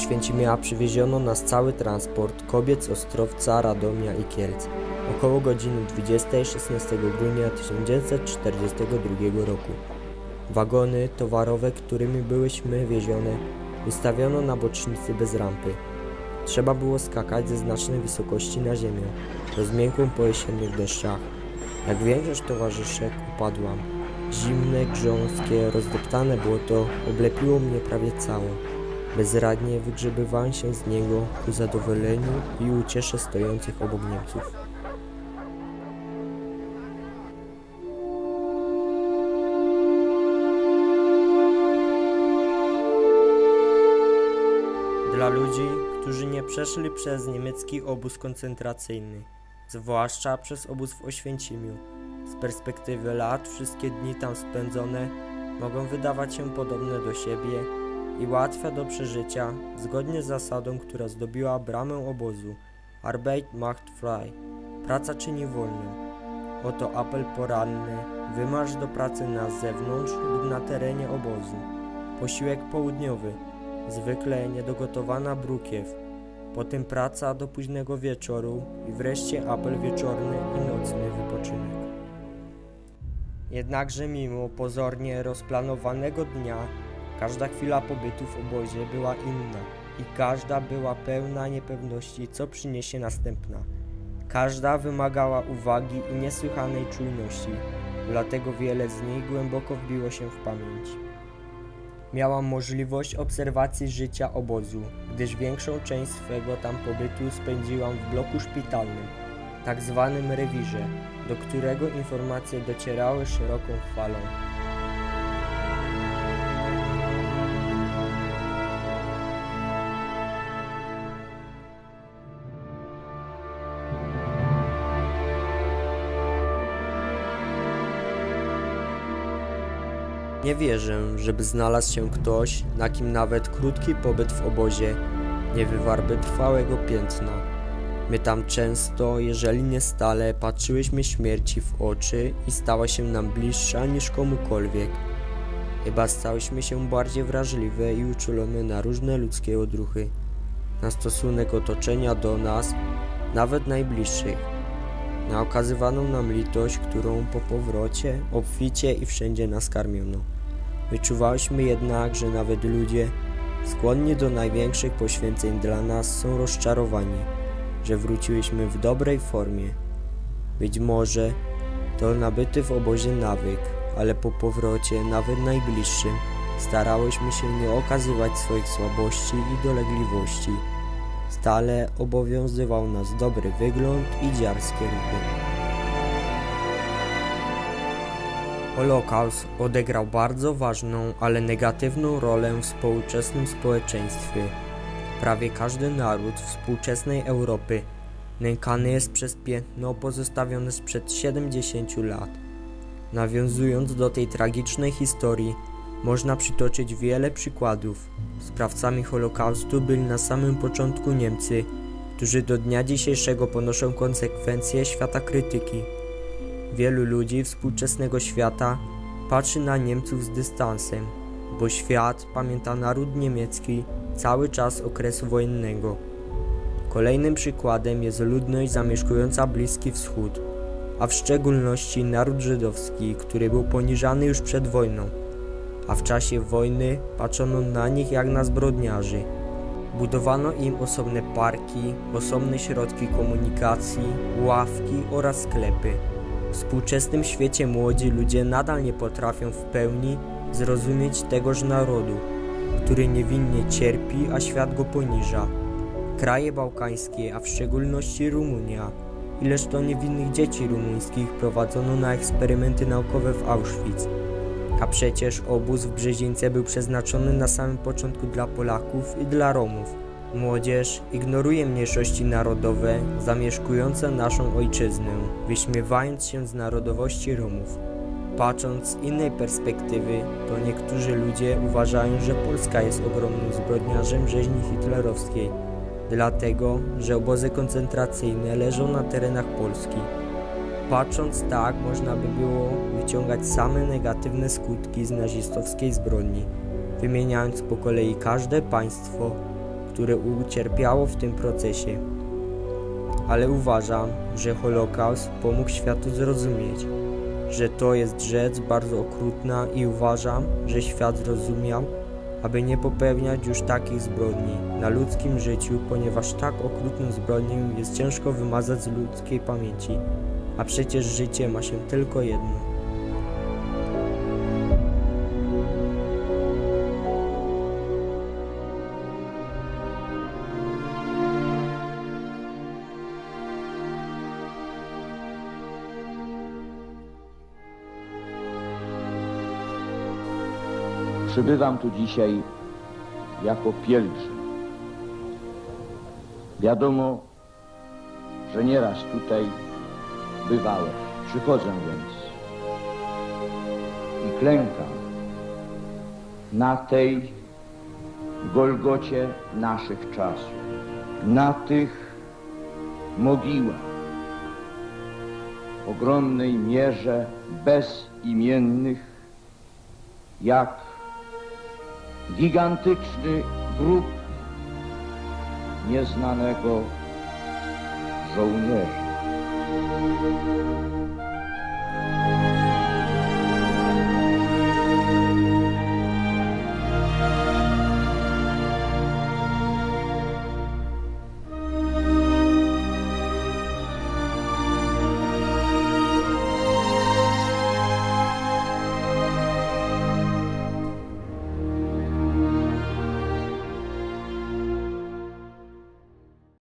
Oświęcimia przywieziono nas cały transport kobiet z Ostrowca, Radomia i Kielc. Około godziny 20 16 grudnia 1942 roku. Wagony towarowe, którymi byłyśmy wiezione, wystawiono na bocznicy bez rampy. Trzeba było skakać ze znacznej wysokości na ziemię, rozmiękłą po jesiennych deszczach. Jak większość towarzyszek upadłam. Zimne, grząskie, rozdeptane błoto oblepiło mnie prawie całą. Bezradnie wygrzebywałem się z niego ku zadowoleniu i uciesze stojących obok Niemców. Dla ludzi, którzy nie przeszli przez niemiecki obóz koncentracyjny, zwłaszcza przez obóz w Oświęcimiu, z perspektywy lat wszystkie dni tam spędzone mogą wydawać się podobne do siebie i łatwe do przeżycia, zgodnie z zasadą, która zdobiła bramę obozu Arbeit macht frei. Praca czyni wolnym. Oto apel poranny, wymarsz do pracy na zewnątrz lub na terenie obozu. Posiłek południowy, zwykle niedogotowana brukiew, potem praca do późnego wieczoru i wreszcie apel wieczorny i nocny wypoczynek. Jednakże mimo pozornie rozplanowanego dnia, każda chwila pobytu w obozie była inna i każda była pełna niepewności, co przyniesie następna. Każda wymagała uwagi i niesłychanej czujności, dlatego wiele z nich głęboko wbiło się w pamięć. Miałam możliwość obserwacji życia obozu, gdyż większą część swego tam pobytu spędziłam w bloku szpitalnym, tak zwanym rewirze, do którego informacje docierały szeroką falą. Nie wierzę, żeby znalazł się ktoś, na kim nawet krótki pobyt w obozie nie wywarłby trwałego piętna. My tam często, jeżeli nie stale, patrzyłyśmy śmierci w oczy i stała się nam bliższa niż komukolwiek. Chyba stałyśmy się bardziej wrażliwe i uczulone na różne ludzkie odruchy, na stosunek otoczenia do nas, nawet najbliższych, na okazywaną nam litość, którą po powrocie obficie i wszędzie nas karmiono. Wyczuwałyśmy jednak, że nawet ludzie, skłonni do największych poświęceń dla nas, są rozczarowani, że wróciłyśmy w dobrej formie. Być może to nabyty w obozie nawyk, ale po powrocie, nawet najbliższym, starałyśmy się nie okazywać swoich słabości i dolegliwości. Stale obowiązywał nas dobry wygląd i dziarskie ruchy. Holokaust odegrał bardzo ważną, ale negatywną rolę w współczesnym społeczeństwie. Prawie każdy naród współczesnej Europy nękany jest przez piętno pozostawione sprzed 70 lat. Nawiązując do tej tragicznej historii, można przytoczyć wiele przykładów. Sprawcami Holokaustu byli na samym początku Niemcy, którzy do dnia dzisiejszego ponoszą konsekwencje świata krytyki. Wielu ludzi współczesnego świata patrzy na Niemców z dystansem, bo świat pamięta naród niemiecki cały czas okresu wojennego. Kolejnym przykładem jest ludność zamieszkująca Bliski Wschód, a w szczególności naród żydowski, który był poniżany już przed wojną, a w czasie wojny patrzono na nich jak na zbrodniarzy. Budowano im osobne parki, osobne środki komunikacji, ławki oraz sklepy. W współczesnym świecie młodzi ludzie nadal nie potrafią w pełni zrozumieć tegoż narodu, który niewinnie cierpi, a świat go poniża. Kraje bałkańskie, a w szczególności Rumunia, ileż to niewinnych dzieci rumuńskich prowadzono na eksperymenty naukowe w Auschwitz. A przecież obóz w Brzezińce był przeznaczony na samym początku dla Polaków i dla Romów. Młodzież ignoruje mniejszości narodowe zamieszkujące naszą ojczyznę, wyśmiewając się z narodowości Romów. Patrząc z innej perspektywy, to niektórzy ludzie uważają, że Polska jest ogromnym zbrodniarzem rzeźni hitlerowskiej, dlatego, że obozy koncentracyjne leżą na terenach Polski. Patrząc tak, można by było wyciągać same negatywne skutki z nazistowskiej zbrodni, wymieniając po kolei każde państwo, które ucierpiało w tym procesie. Ale uważam, że Holokaust pomógł światu zrozumieć, że to jest rzecz bardzo okrutna i uważam, że świat zrozumiał, aby nie popełniać już takich zbrodni na ludzkim życiu, ponieważ tak okrutną zbrodnię jest ciężko wymazać z ludzkiej pamięci, a przecież życie ma się tylko jedno. Przybywam tu dzisiaj jako pielgrzym. Wiadomo, że nieraz tutaj bywałem. Przychodzę więc i klękam na tej Golgocie naszych czasów, na tych mogiłach, w ogromnej mierze bezimiennych, jak gigantyczny grób nieznanego żołnierza. Música